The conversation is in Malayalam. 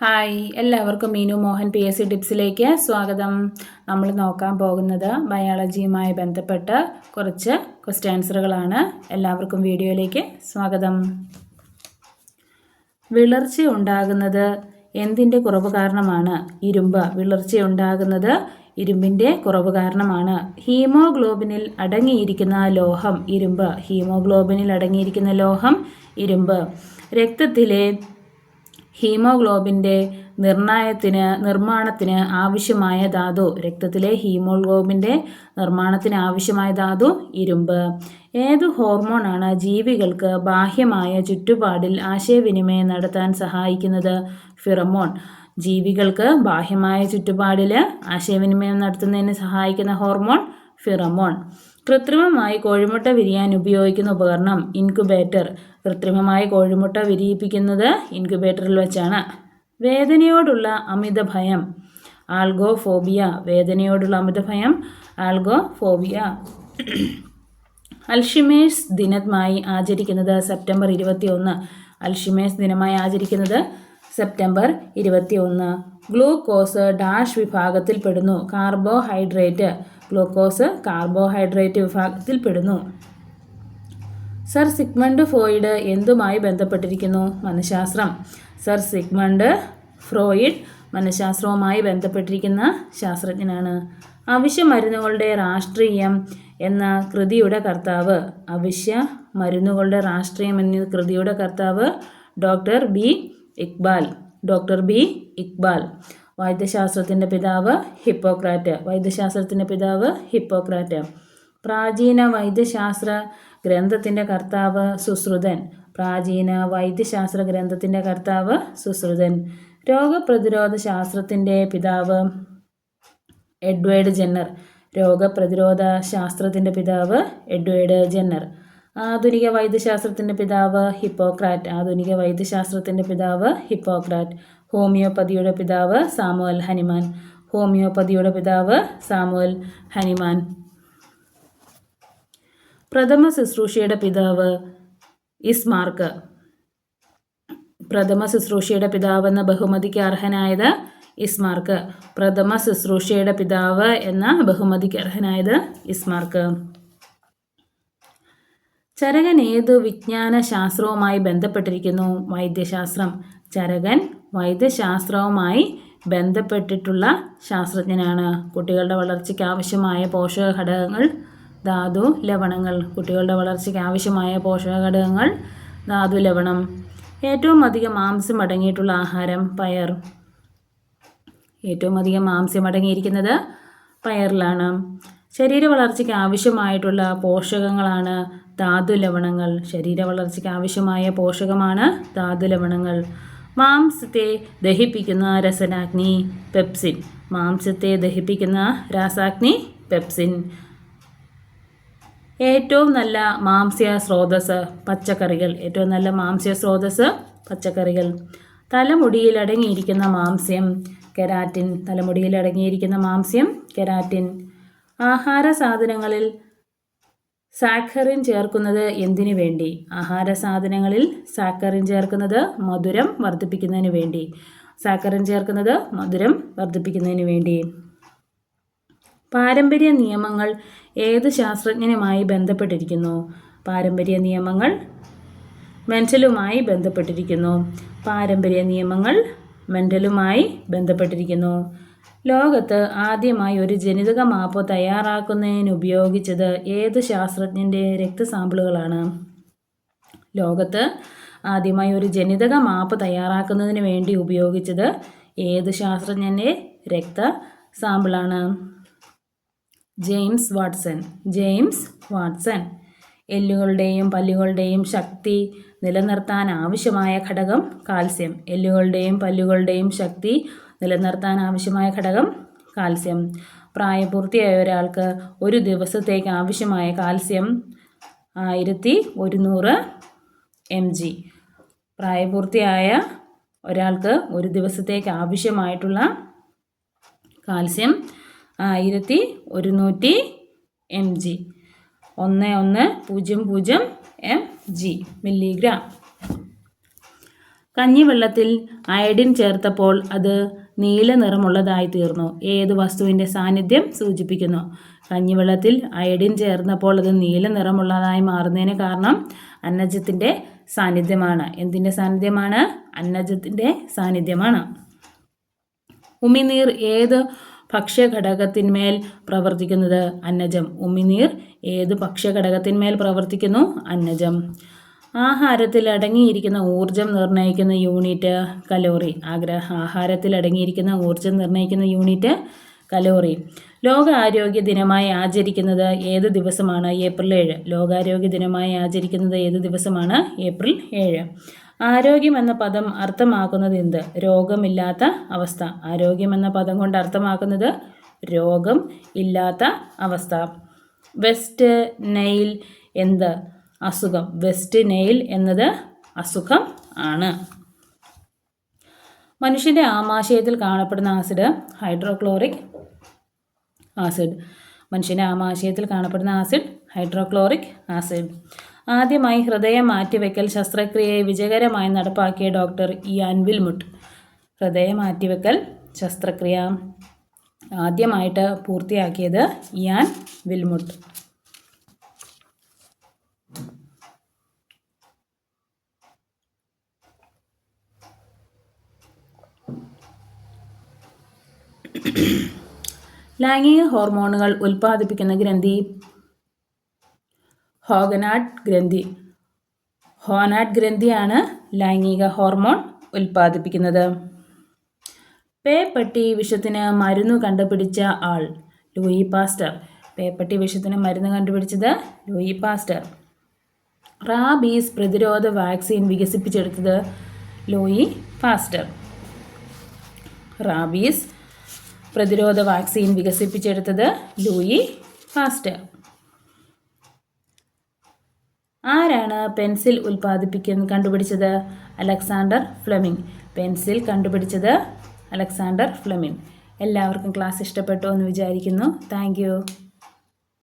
ഹായ് എല്ലാവർക്കും Meenu Mohan P S C ടിപ്സിലേക്ക് സ്വാഗതം. നമ്മൾ നോക്കാൻ പോകുന്നത് ബയോളജിയുമായി ബന്ധപ്പെട്ട കുറച്ച് ക്വസ്റ്റ്യൻ ആൻസറുകളാണ് എല്ലാവർക്കും വീഡിയോയിലേക്ക് സ്വാഗതം. വിളർച്ച ഉണ്ടാകുന്നത് എന്തിന്റെ കുറവ് കാരണമാണ്? ഇരുമ്പ്. വിളർച്ച ഉണ്ടാകുന്നത് ഇരുമ്പിന്റെ കുറവ് കാരണമാണ്. ഹീമോഗ്ലോബിനിൽ അടങ്ങിയിരിക്കുന്ന ലോഹം ഇരുമ്പ്. ഹീമോഗ്ലോബിനിൽ അടങ്ങിയിരിക്കുന്ന ലോഹം ഇരുമ്പ്. രക്തത്തിലെ ഹീമോഗ്ലോബിന്റെ നിർണായത്തിന് നിർമ്മാണത്തിന് ആവശ്യമായ ധാതു. രക്തത്തിലെ ഹീമോഗ്ലോബിന്റെ നിർമ്മാണത്തിന് ആവശ്യമായ ധാതു ഇരുമ്പ്. ഏത് ഹോർമോണാണ് ജീവികൾക്ക് ബാഹ്യമായ ചുറ്റുപാടിൽ ആശയവിനിമയം നടത്താൻ സഹായിക്കുന്നത്? ഫിറമോൺ. ജീവികൾക്ക് ബാഹ്യമായ ചുറ്റുപാടിൽ ആശയവിനിമയം നടത്തുന്നതിന് സഹായിക്കുന്ന ഹോർമോൺ ഫിറമോൺ. കൃത്രിമമായി കോഴിമുട്ട വിരിയാൻ ഉപയോഗിക്കുന്ന ഉപകരണം ഇൻക്യുബേറ്റർ. കൃത്രിമമായി കോഴിമുട്ട വിരിയിപ്പിക്കുന്നത് ഇൻക്യുബേറ്ററിൽ വെച്ചാണ്. വേദനയോടുള്ള അമിത ഭയം ആൽഗോഫോബിയ. വേദനയോടുള്ള അമിത ഭയം ആൽഗോഫോബിയ. അൽഷിമേഴ്സ് ദിനമായി ആചരിക്കുന്നത് സെപ്റ്റംബർ ഇരുപത്തി ഒന്ന് അൽഷിമേഴ്സ് ദിനമായി ആചരിക്കുന്നത് സെപ്റ്റംബർ ഇരുപത്തി ഒന്ന് ഗ്ലൂക്കോസ് ഡാഷ് വിഭാഗത്തിൽപ്പെടുന്നു കാർബോഹൈഡ്രേറ്റ്. ഗ്ലൂക്കോസ് കാർബോഹൈഡ്രേറ്റ് വിഭാഗത്തിൽപ്പെടുന്നു സർ സിഗ്മണ്ട് ഫ്രോയിഡ് എന്തുമായി ബന്ധപ്പെട്ടിരിക്കുന്നു? മനഃശാസ്ത്രം. സർ സിഗ്മണ്ട് ഫ്രോയിഡ് മനഃശാസ്ത്രവുമായി ബന്ധപ്പെട്ടിരിക്കുന്ന ശാസ്ത്രജ്ഞനാണ്. അവശ്യ മരുന്നുകളുടെ രാഷ്ട്രീയം എന്ന കൃതിയുടെ കർത്താവ്. അവശ്യ മരുന്നുകളുടെ രാഷ്ട്രീയം എന്ന കൃതിയുടെ കർത്താവ് doctor B Iqbal. Doctor B Iqbal. വൈദ്യശാസ്ത്രത്തിന്റെ പിതാവ് ഹിപ്പോക്രാറ്റ്. വൈദ്യശാസ്ത്രത്തിന്റെ പിതാവ് ഹിപ്പോക്രാറ്റ്. പ്രാചീന വൈദ്യശാസ്ത്ര ഗ്രന്ഥത്തിന്റെ കർത്താവ് സുശ്രുതൻ. പ്രാചീന വൈദ്യശാസ്ത്ര ഗ്രന്ഥത്തിന്റെ കർത്താവ് സുശ്രുതൻ. രോഗപ്രതിരോധ ശാസ്ത്രത്തിന്റെ പിതാവ് എഡ്വേർഡ് ജെന്നർ. രോഗപ്രതിരോധ ശാസ്ത്രത്തിന്റെ പിതാവ് എഡ്വേർഡ് ജെന്നർ. ആധുനിക വൈദ്യശാസ്ത്രത്തിന്റെ പിതാവ് ഹിപ്പോക്രാറ്റ്. ആധുനിക വൈദ്യശാസ്ത്രത്തിന്റെ പിതാവ് ഹിപ്പോക്രാറ്റ്. ഹോമിയോപ്പതിയുടെ പിതാവ് സാമുവൽ ഹനിമാൻ. ഹോമിയോപ്പതിയുടെ പിതാവ് സാമുവൽ ഹനിമാൻ. പ്രഥമ ശുശ്രൂഷയുടെ പിതാവ് ഇസ്മാർക്ക്. പ്രഥമ ശുശ്രൂഷയുടെ പിതാവെന്ന ബഹുമതിക്ക് അർഹനായത് ഇസ്മാർക്ക്. പ്രഥമ ശുശ്രൂഷയുടെ പിതാവ് എന്ന ബഹുമതിക്ക് അർഹനായത് ഇസ്മാർക്ക്. ചരകൻ ഏതു വിജ്ഞാന ശാസ്ത്രവുമായി ബന്ധപ്പെട്ടിരിക്കുന്നു? വൈദ്യശാസ്ത്രം. ചരകൻ വൈദ്യശാസ്ത്രവുമായി ബന്ധപ്പെട്ടിട്ടുള്ള ശാസ്ത്രജ്ഞനാണ്. കുട്ടികളുടെ വളർച്ചയ്ക്ക് ആവശ്യമായ പോഷക ഘടകങ്ങൾ ധാതു ലവണങ്ങൾ. കുട്ടികളുടെ വളർച്ചയ്ക്ക് ആവശ്യമായ പോഷക ഘടകങ്ങൾ ധാതു ലവണം. ഏറ്റവും അധികം മാംസം അടങ്ങിയിട്ടുള്ള ആഹാരം പയർ. ഏറ്റവും അധികം മാംസ്യം അടങ്ങിയിരിക്കുന്നത് പയറിലാണ്. ശരീര വളർച്ചയ്ക്ക് ആവശ്യമായിട്ടുള്ള പോഷകങ്ങളാണ് ധാതു ലവണങ്ങൾ. ശരീര വളർച്ചയ്ക്ക് ആവശ്യമായ പോഷകമാണ് ധാതു ലവണങ്ങൾ. മാംസത്തെ ദഹിപ്പിക്കുന്ന രസനാഗ്നി പെപ്സിൻ. മാംസത്തെ ദഹിപ്പിക്കുന്ന രാസാഗ്നി പെപ്സിൻ. ഏറ്റവും നല്ല മാംസ്യ സ്രോതസ് പച്ചക്കറികൾ. ഏറ്റവും നല്ല മാംസ്യ സ്രോതസ് പച്ചക്കറികൾ. തലമുടിയിൽ അടങ്ങിയിരിക്കുന്ന മാംസ്യം കെരാറ്റിൻ. തലമുടിയിൽ അടങ്ങിയിരിക്കുന്ന മാംസ്യം കെരാറ്റിൻ. ആഹാര സാധനങ്ങളിൽ സാക്കറിൻ ചേർക്കുന്നത് എന്തിനു വേണ്ടി? ആഹാര സാധനങ്ങളിൽ സാക്കറിൻ ചേർക്കുന്നത് മധുരം വർദ്ധിപ്പിക്കുന്നതിന് വേണ്ടി. സാക്കറിൻ ചേർക്കുന്നത് മധുരം വർദ്ധിപ്പിക്കുന്നതിന് വേണ്ടി. പാരമ്പര്യ നിയമങ്ങൾ ഏത് ശാസ്ത്രജ്ഞനുമായി ബന്ധപ്പെട്ടിരിക്കുന്നു? പാരമ്പര്യ നിയമങ്ങൾ മെന്റലുമായി ബന്ധപ്പെട്ടിരിക്കുന്നു. പാരമ്പര്യ നിയമങ്ങൾ മെന്റലുമായി ബന്ധപ്പെട്ടിരിക്കുന്നു. ലോകത്ത് ആദ്യമായി ഒരു ജനിതക മാപ്പ് തയ്യാറാക്കുന്നതിന് ഉപയോഗിച്ചത് ഏത് ശാസ്ത്രജ്ഞന്റെ രക്തസാമ്പിളുകളാണ്? ലോകത്ത് ആദ്യമായി ഒരു ജനിതക മാപ്പ് തയ്യാറാക്കുന്നതിന് വേണ്ടി ഉപയോഗിച്ചത് ഏത് ശാസ്ത്രജ്ഞന്റെ രക്ത സാമ്പിളാണ് ജെയിംസ് വാട്സൺ. James Watson. എല്ലുകളുടെയും പല്ലുകളുടെയും ശക്തി നിലനിർത്താൻ ആവശ്യമായ ഘടകം കാൽസ്യം. എല്ലുകളുടെയും പല്ലുകളുടെയും ശക്തി നിലനിർത്താൻ ആവശ്യമായ ഘടകം കാൽസ്യം. പ്രായപൂർത്തിയായ ഒരാൾക്ക് ഒരു ദിവസത്തേക്ക് ആവശ്യമായ കാൽസ്യം ആയിരത്തി ഒരുന്നൂറ് എം ജി. പ്രായപൂർത്തിയായ ഒരാൾക്ക് ഒരു ദിവസത്തേക്ക് ആവശ്യമായിട്ടുള്ള കാൽസ്യം ആയിരത്തി ഒരുന്നൂറ്റി എം ജി. ഒന്ന് ഒന്ന് പൂജ്യം പൂജ്യം എം ജി മില്ലിഗ്രാം. കഞ്ഞിവെള്ളത്തിൽ അയഡിൻ ചേർത്തപ്പോൾ അത് നീല നിറമുള്ളതായി തീർന്നു. ഏത് വസ്തുവിന്റെ സാന്നിധ്യം സൂചിപ്പിക്കുന്നു. കഞ്ഞിവെള്ളത്തിൽ അയഡിൻ ചേർന്നപ്പോൾ അത് നീല നിറമുള്ളതായി മാറുന്നതിന് കാരണം അന്നജത്തിന്റെ സാന്നിധ്യമാണ്. എന്തിന്റെ സാന്നിധ്യമാണ്? അന്നജത്തിന്റെ സാന്നിധ്യമാണ്. ഉമിനീർ ഏത് ഭക്ഷ്യഘടകത്തിന്മേൽ പ്രവർത്തിക്കുന്നത്? അന്നജം. ഉമിനീർ ഏത് ഭക്ഷ്യഘടകത്തിന്മേൽ പ്രവർത്തിക്കുന്നു? അന്നജം. ആഹാരത്തിൽ അടങ്ങിയിരിക്കുന്ന ഊർജം നിർണയിക്കുന്ന യൂണിറ്റ് കലോറി. ആഗ്രഹ ആഹാരത്തിൽ അടങ്ങിയിരിക്കുന്ന ഊർജം നിർണയിക്കുന്ന യൂണിറ്റ് കലോറി. ലോകാരോഗ്യ ദിനമായി ആചരിക്കുന്നത് ഏത് ദിവസമാണ്? ഏപ്രിൽ ഏഴ്. ലോകാരോഗ്യ ദിനമായി ആചരിക്കുന്നത് ഏത് ദിവസമാണ്? ഏപ്രിൽ ഏഴ്. ആരോഗ്യം എന്ന പദം അർത്ഥമാക്കുന്നത് എന്ത്? രോഗമില്ലാത്ത അവസ്ഥ. ആരോഗ്യം എന്ന പദം കൊണ്ട് അർത്ഥമാക്കുന്നത് രോഗം ഇല്ലാത്ത അവസ്ഥ. വെസ്റ്റ് നൈൽ എന്ത്? അസുഖം. വെസ്റ്റ് നെയിൽ എന്നത് അസുഖം ആണ്. മനുഷ്യന്റെ ആമാശയത്തിൽ കാണപ്പെടുന്ന ആസിഡ് ഹൈഡ്രോക്ലോറിക് ആസിഡ് മനുഷ്യന്റെ ആമാശയത്തിൽ കാണപ്പെടുന്ന ആസിഡ് ഹൈഡ്രോക്ലോറിക് ആസിഡ് ആദ്യമായി ഹൃദയം മാറ്റിവെക്കൽ ശസ്ത്രക്രിയയെ വിജയകരമായി നടപ്പാക്കിയ ഡോക്ടർ ഇയാൻ വിൽമുട്ട് ഹൃദയ മാറ്റിവെക്കൽ ശസ്ത്രക്രിയ. ആദ്യമായിട്ട് പൂർത്തിയാക്കിയത് ഇയാൻ വിൽമുട്ട് ലൈംഗിക ഹോർമോണുകൾ ഉൽപ്പാദിപ്പിക്കുന്ന ഗ്രന്ഥി ഹോഗനാഡ് ഗ്രന്ഥി. ഹോനാഡ് ഗ്രന്ഥിയാണ് ലൈംഗിക ഹോർമോൺ ഉൽപ്പാദിപ്പിക്കുന്നത്. പേപ്പട്ടി വിഷത്തിന് മരുന്ന് കണ്ടുപിടിച്ച ആൾ ലൂയി പാസ്റ്റർ. പേപ്പട്ടി വിഷത്തിന് മരുന്ന് കണ്ടുപിടിച്ചത് ലൂയി പാസ്റ്റർ. റാബീസ് പ്രതിരോധ വാക്സിൻ വികസിപ്പിച്ചെടുത്തത് ലൂയി പാസ്റ്റർ. റാബീസ് പ്രതിരോധ വാക്സിൻ വികസിപ്പിച്ചെടുത്തത് ലൂയി ഫാസ്റ്റർ. ആരാണ് പെൻസിൽ ഉൽപ്പാദിപ്പിക്കുന്ന കണ്ടുപിടിച്ചത്? Alexander Fleming. പെൻസിൽ കണ്ടുപിടിച്ചത് അലക്സാണ്ടർ ഫ്ലെമിംഗ്. എല്ലാവർക്കും ക്ലാസ് ഇഷ്ടപ്പെട്ടോ എന്ന് വിചാരിക്കുന്നു. താങ്ക്